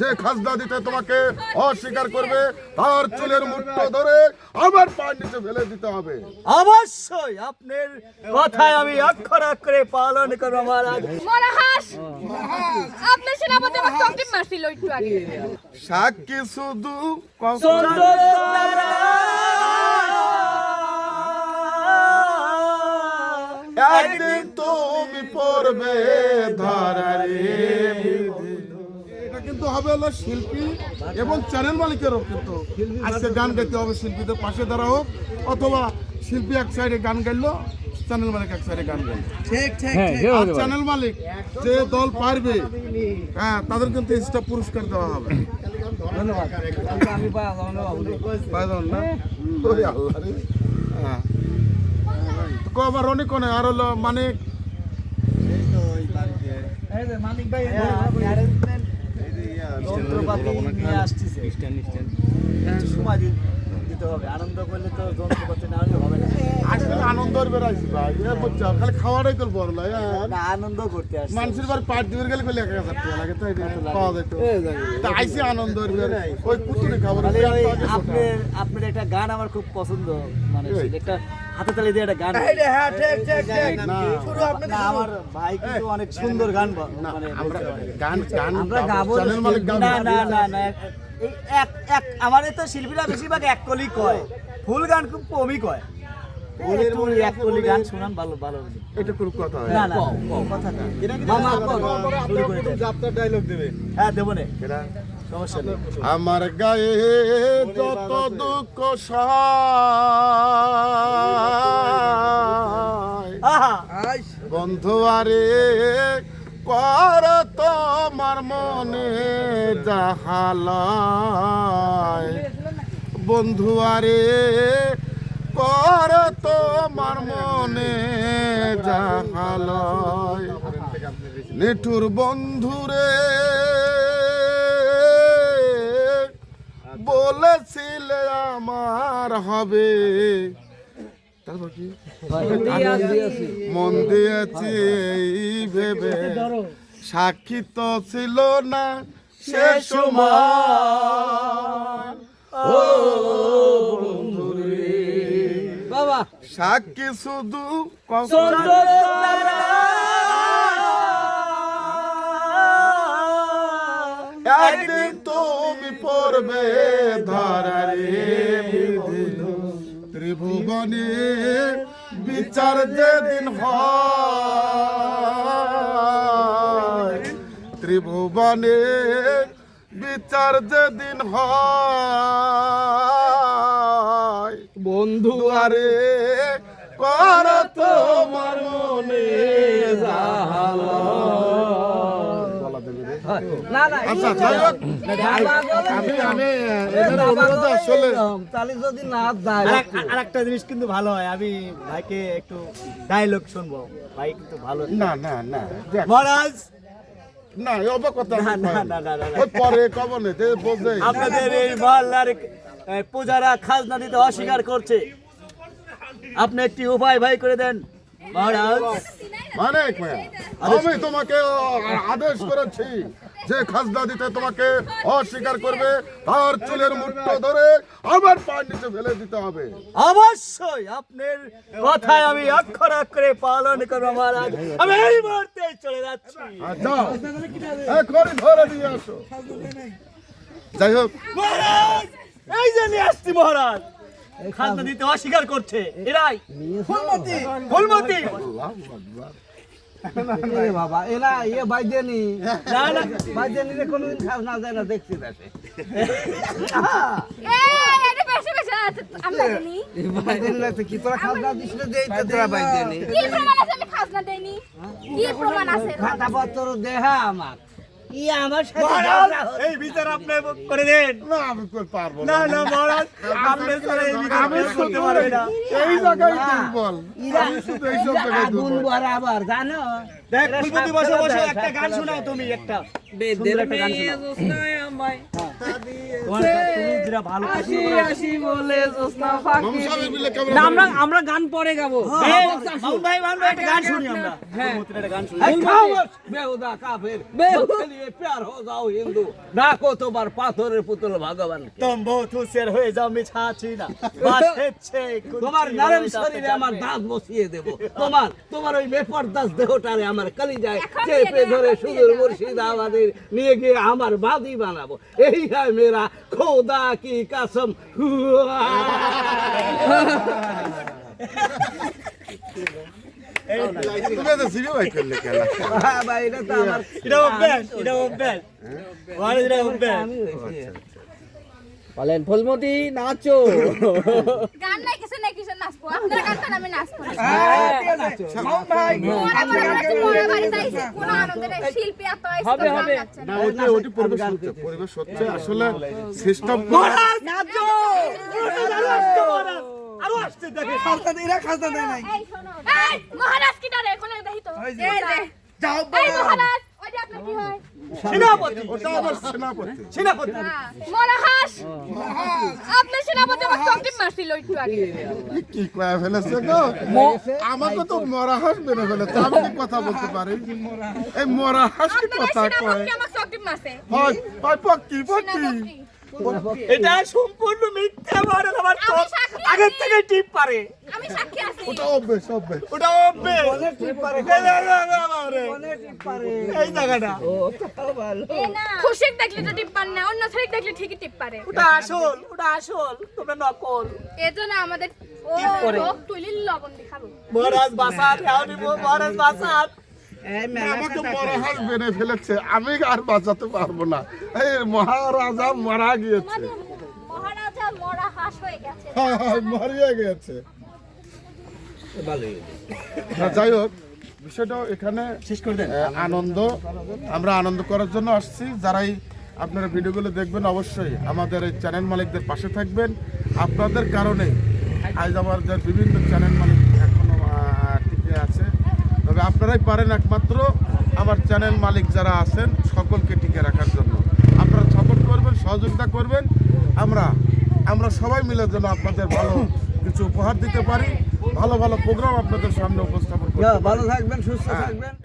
যে খাজনা দিতে তোমাকে অস্বীকার করবে তার চুলের মুঠো ধরে আমার পায়ের নিচে ফেলে দিতে হবে। অবশ্যই আপনার কথায় আমি অক্ষর অক্ষরে পালন করব মহারাজ। মরাহাস আপনার সেনাপতি আমার সঙ্গে মারছিল একটু আগে। সাক্ষী শুধু একদিন তুমি পড়বে ধারারে। কিন্তু হবে হলো শিল্পী এবং চ্যানেল মালিকেরও কিন্তু আজকে গান গাইতে হবে শিল্পীদের পাশে দাঁড়া হোক অথবা শিল্পী এক সাইডে গান গাইলো চ্যানেল মালিক এক সাইডে গান গাইলো। আর চ্যানেল মালিক যে দল পারবে হ্যাঁ তাদের কিন্তু এক্সট্রা পুরস্কার দেওয়া হবে। হ্যাঁ। কোনে? আর হলো মানে যন্ত্রপাতি নিয়ে আসতেছে। একটু সময় দিতে হবে। আনন্দ করলে তো যন্ত্রপাতি না হলে হবে না। আনন্দ লাই আনন্দ করতে আসছে। মানুষের বার পাট দিবে গেলে কইলে এক হাজার টাকা লাগে তাই না পাওয়া যেত তা আইসি আনন্দ ওই পুতুলি খাবার আপনার একটা গান আমার খুব পছন্দ মানে একটা হাতে তালি দিয়ে একটা গান না, আমার ভাই কিন্তু অনেক সুন্দর গান মানে আমরা গান গান আমরা গাবো না না না না এই এক এক আমাদের তো শিল্পীরা বেশিরভাগ এক কলি কয়। ফুল গান খুব কমই কয়। একটু এক কলি গান শোনান ভালো ভালো। এটা কোনো কথা হয় না না। কথা মামা, শুরু করে দেন। হ্যাঁ দেবো নে। আমার গায়ে যত দুঃখ সহায় বন্ধু আরে কর তোমার মনে যাহালয় বন্ধু আরে কর তোমার মনে যাহালয় নিঠুর বন্ধুরে, বলেছিলে আমার হবে। তারপর কি? মন দিয়েছি এই ভেবে। সাক্ষী তো ছিল না সে সময়। ও বাবা। সাক্ষী শুধু একদিন তুমি পড়বে ধরারে। ত্রিভুবনে বিচার যেদিন হয় ত্রিভুবনে বিচার যেদিন হয়। বন্ধু আরে কর তোমার মনে না আচ্ছা যাই আমি আমি অনুরোধ আসলে। তাহলে যদি না যায় আর একটা জিনিস কিন্তু ভালো হয় আমি ভাইকে একটু ডায়লগ শুনব। ভাই কিন্তু ভালো না না না মহারাজ! না এই অবাক কথা না, আমি না, না, না, না, না। ওই পরে কব বোঝে আপনাদের এই মহল্লার পূজারা খাজনা দিতে অস্বীকার করছে। আপনি একটি উপায় ভাই করে দেন মহারাজ। মানে আমি তোমাকে আদেশ করেছি। যে খাজনা দিতে তোমাকে অস্বীকার করবে তার চুলের মুঠো ধরে আমার পায়ের নিচে ফেলে দিতে হবে। অবশ্যই আপনার কথায় আমি অক্ষর অক্ষরে পালন করব মহারাজ। আমি এই মুহূর্তে চলে যাচ্ছি। এখনই ধরে দিয়ে আসো। যাই হোক। মহারাজ এই যে নিয়ে আসছি মহারাজ। খাজনা দিতে অস্বীকার করছে। এরাই। ফুলমতি ফুলমতি। বাবা এরা ইয়ে বাইজেনি না না বাইদে নিলে কোনোদিন খাস না যায় না দেখছি দেশে আমার কি আমার সাথে। এই বিচার আপনি করে দেন না আমি পারব না না মহারাজ ছাড়া এই বিচার আমি করতে পারবে না এই জায়গায় দুর্বল আমি শুধু জায়গায় বরাবর জানো দেখ এরা বসে বসে একটা গান শোনাও তুমি একটা বেদের একটা গান শোনাও আমরা গান পরে গাবো। হ্যাঁ, গান গান শুনি। কতবার পাথরের পুতুল ভগবান হয়ে যাও আমি ছাড়ছি না তোমার শরীরে আমার দাঁত বসিয়ে দেব। তোমার তোমার ওই বেপরদাস দেহটারে আমার কালি যায় চেপে ধরে সুদূর মুর্শিদাবাদের নিয়ে গিয়ে আমার বাদি বানাবো। এই ওয়ারে এটা অভ্যাস আমি হয়েছি। বলেন ফুলমতি নাচো গান নাই কিছু নাই কিছু নাচবো আপনার আমি নাচি, নাই। শিল্পী এত আইছে, হবে, হবে। না। ওটি ওটি পরিবেশ হচ্ছে পরিবেশ হচ্ছে আসলে সিস্টেম আরও আসছে দেখে এই শোনো। এই, মহারাজ কি ডারে? কোনে দেখি তো। এই যে। এই মহারাজ, ওই যে আপনার কি হয়? সেনাপতি ওটা আবার সেনাপতি সেনাপতি হ্যাঁ, মহারাজ। একটু আগে। কি কয়া ফেলেছে গো আমাকে তো মরা হাঁস মেরে ফেলেছে আমি কি কথা বলতে পারি এই মরা হাঁস কি কথা কয়। হয় হয় পক্কি পক্কি সেনাপতি। এটা সম্পূর্ণ মিথ্যা আমার আগের থেকে টিপ পারে। আমি সাক্ষী আছি। ওটা অভ্যেস অভ্যেস ওটা অব্বে এই জায়গাটা। না। খুশিক দেখলে তো টিপ পান না অন্য শাড়ি দেখলে ঠিকই টিপ পারে। ওটা আসল ওটা আসল তোমরা নকল। এজন্য আমাদের ও টিপ করে। রোগ তুলির লবণ দেখাবো। মহারাজ বাসাত এমনই মহারাজ বাসাত আমাকে মরা হাঁস বেড়ে ফেলেছে আমি আর বাঁচাতে পারব না। এই মহারাজা মারা গিয়েছে। আমাদের মহারাজা মরা হাঁস হয়ে গেছে। হয় হয় মরিয়া গিয়েছে। যাই হোক বিষয়টা এখানে শেষ করে দেন। আনন্দ। আমরা আনন্দ করার জন্য আসছি। যারাই আপনারা ভিডিওগুলো দেখবেন অবশ্যই আমাদের এই চ্যানেল মালিকদের পাশে থাকবেন। আপনাদের কারণে আজ আমাদের বিভিন্ন চ্যানেল মালিক এখনও আহ, টিকে আছে তবে আপনারাই পারেন একমাত্র আমার চ্যানেল মালিক যারা আছেন সকলকে টিকে রাখার জন্য। আপনারা সাপোর্ট করবেন সহযোগিতা করবেন। আমরা আমরা সবাই মিলে যেন আপনাদের ভালো কিছু উপহার দিতে পারি ভালো ভালো প্রোগ্রাম আপনাদের সামনে উপস্থাপন ভালো থাকবেন সুস্থ থাকবেন।